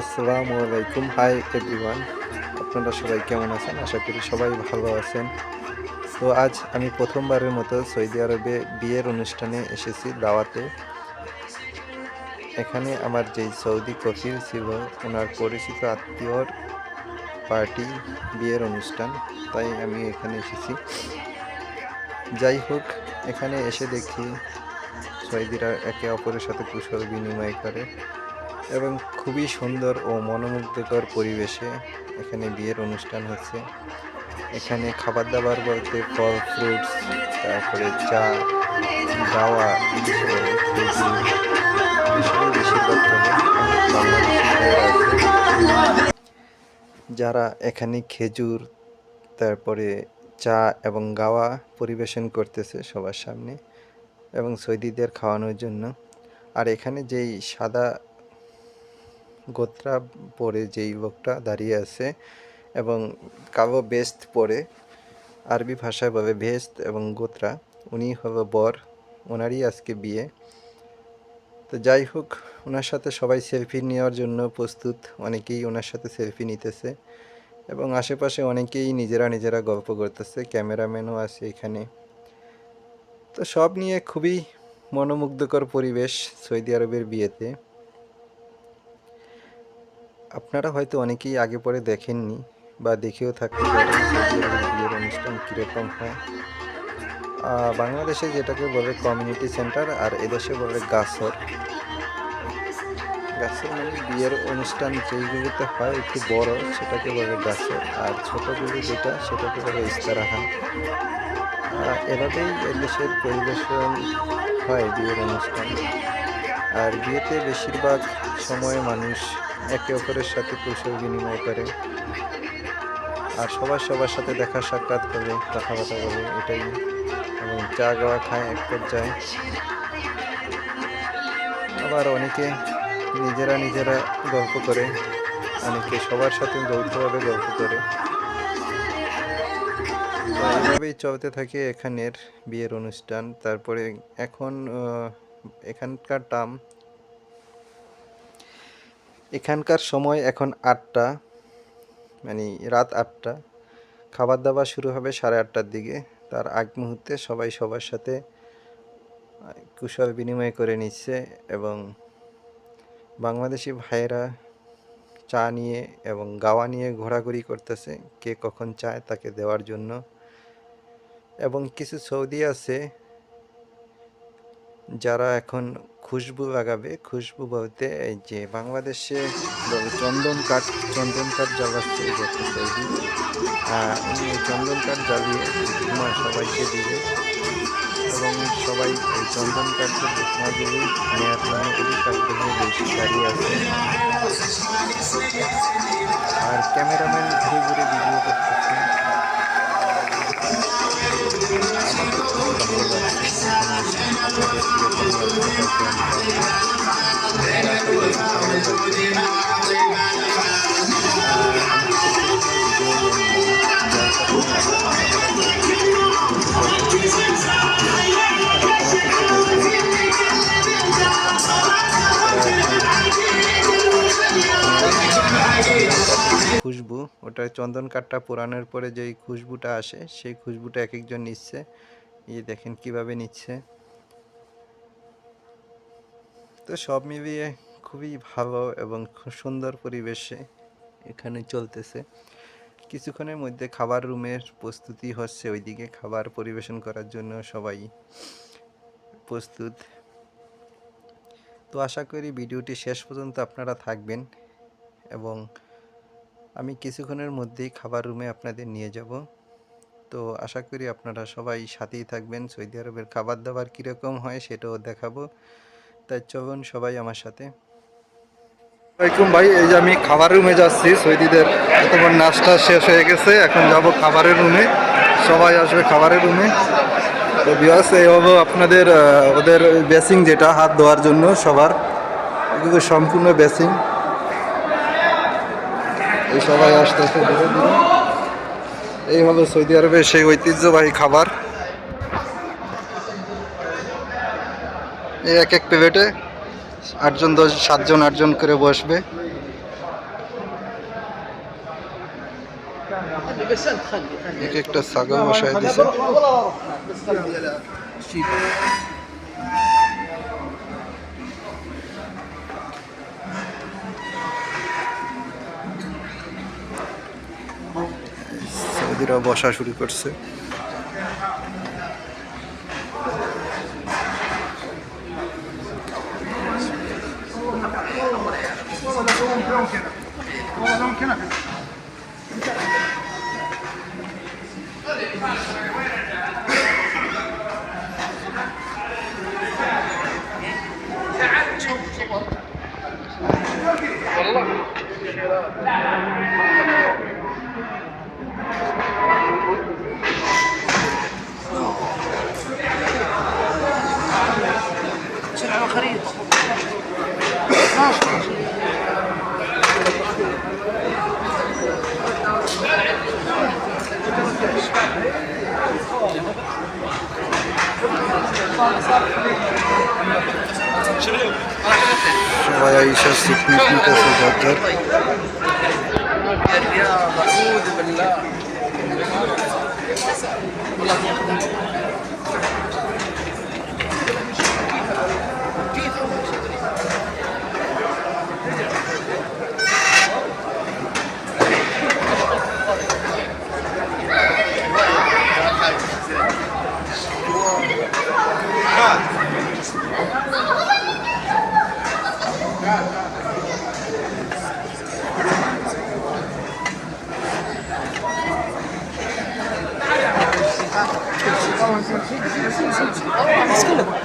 আসসালামু আলাইকুম। Hi everyone আপনারা সবাই কেমন আছেন? আশা করি সবাই ভালো আছেন। তো আজ আমি প্রথমবারের মতো সৌদি আরবে বিয়ের অনুষ্ঠানে এসেছি দাওয়াতে। এখানে আমার যেই সৌদি কফিল ছিল, ওনার পরিচিত আত্মীয়র পার্টি, বিয়ের অনুষ্ঠান, তাই আমি এখানে এসেছি। যাই হোক, এখানে এসে দেখি সৌদিরা একে অপরের সাথে কুশল বিনিময় করে। এবং খুবই সুন্দর ও মনোমুগ্ধকর পরিবেশে এখানে বিয়ের অনুষ্ঠান হচ্ছে এখানে খাবার দাবার বলতে ফল ফ্রুটস তারপরে চা আছে। যারা এখানে খেজুর, তারপরে চা এবং গাওয়া পরিবেশন করতেছে সবার সামনে এবং সৌদিদের খাওয়ানোর জন্য আর এখানে যেই সাদা গোত্রা পরে যেই লোকটা দাঁড়িয়ে আছে এবং কালো বেস্ট পরে আরবি ভাষায় বলে ভেস্ট এবং গোত্রা, উনি হলো বর, ওনারই আজকে বিয়ে। তো যাই হোক ওনার সাথে সবাই সেলফি নেওয়ার জন্য প্রস্তুত, অনেকেই ওনার সাথে সেলফি নিতেছে এবং আশেপাশে অনেকেই নিজেরা নিজেরা গল্প করতেছে, ক্যামেরাম্যানও আছে এখানে। তো সব নিয়ে খুবই মনোমুগ্ধকর পরিবেশ সৌদি আরবের বিয়েতে। আপনারা হয়তো অনেকেই আগে পরে দেখেননি বা দেখেও থাকতে পারেন বিয়ের অনুষ্ঠান কীরকম হয়। বাংলাদেশে যেটাকে বলে কমিউনিটি সেন্টার আর এদেশে বলে গাছর। গাছের মানে বিয়ের অনুষ্ঠান যেইগুলোতে হয়, একটু বড়, সেটাকে বলে গাছর। আর ছোটোগুলো যেটা, সেটাকে বলে ইস্তারাহা। এভাবেই এদেশের পরিবেশন হয় বিয়ের অনুষ্ঠান। আর বিয়েতে বেশিরভাগ সময় মানুষ একে অপরের সাথে কৌশল বিনিময় করে। আর সবার সবার সাথে দেখা সাক্ষাৎ করে, কথাবার্তা বলে, এটাই। এবং চা গাওয়া খায় এক পর্যায়ে। আবার অনেকে নিজেরা নিজেরা গল্প করে, অনেকে সবার সাথে যৌথভাবে গল্প করে। এইভাবেই চলতে থাকে এখানের বিয়ের অনুষ্ঠান। তারপরে এখন এখানকার টাম এখানকার সময় এখন আটটা মানে রাত আটটা। খাবার দাবার শুরু হবে সাড়ে আটটার দিকে। তার আগ মুহূর্তে সবাই সবার সাথে কুশল বিনিময় করে নিচ্ছে এবং বাংলাদেশি ভাইয়েরা চা নিয়ে এবং গাওয়া নিয়ে ঘোরাঘুরি করতেছে, কে কখন চায় তাকে দেওয়ার জন্য। এবং কিছু সৌদি আছে, যারা এখন খুশবু লাগাবে। খুশবু বলতে এই যে বাংলাদেশে বলে চন্দন কাঠ চন্দন কাঠ জ্বালাচ্ছে এই এই চন্দন কাঠ জ্বালিয়ে ধোঁয়া সবাইকে দিবে। এবং সবাই এই চন্দন কাঠের ধোঁয়াগুলি নেওয়ার জন্য এদিক কাঠগুলি বেশি দাঁড়িয়ে আছে আর ক্যামেরাম্যান ঘুরে ঘুরে ভিডিও করতেছে। ওটা চন্দন কাঠটা পোড়ানোর পরে যেই খুশবুটা আসে, সেই খুশবুটা এক একজন নিচ্ছে। এই দেখেন কীভাবে নিচ্ছে। তো সব মিলিয়ে খুবই ভালো এবং খুব সুন্দর পরিবেশে এখানে চলতেছে। কিছুক্ষণের মধ্যে খাবার রুমের প্রস্তুতি হচ্ছে, ওইদিকে খাবার পরিবেশন করার জন্য সবাই প্রস্তুত। তো আশা করি ভিডিওটি শেষ পর্যন্ত আপনারা থাকবেন এবং আমি কিছুক্ষণের মধ্যেই খাবার রুমে আপনাদের নিয়ে যাব। তো আশা করি আপনারা সবাই সাথেই থাকবেন। সৌদি আরবের খাবার দাবার কীরকম হয় সেটাও দেখাবো। তাই চলুন সবাই আমার সাথে। আসসালামাইকুম ভাই, এই যে আমি খাবার রুমে যাচ্ছি। সৌদিদের এতক্ষণ নাস্তা শেষ হয়ে গেছে। এখন যাব খাবারের রুমে সবাই আসবে খাবারের রুমে তো বিয়াস এই হলো আপনাদের ওদের বেসিং যেটা, হাত ধোয়ার জন্য সবার। সম্পূর্ণ বেসিং এই সবাই আসতেছে ধীরে ধীরে। এই হলো সৌদি আরবের সেই ঐতিহ্যবাহী খাবার। এই এক এক প্লেটে আটজন, দশ, সাতজন, আটজন করে বসবে। এক একটা সাগর বসায় দিছে। अतिथिरा बसा शुरू कर شرايا يشاش 600 متر في يا بالله Let's go.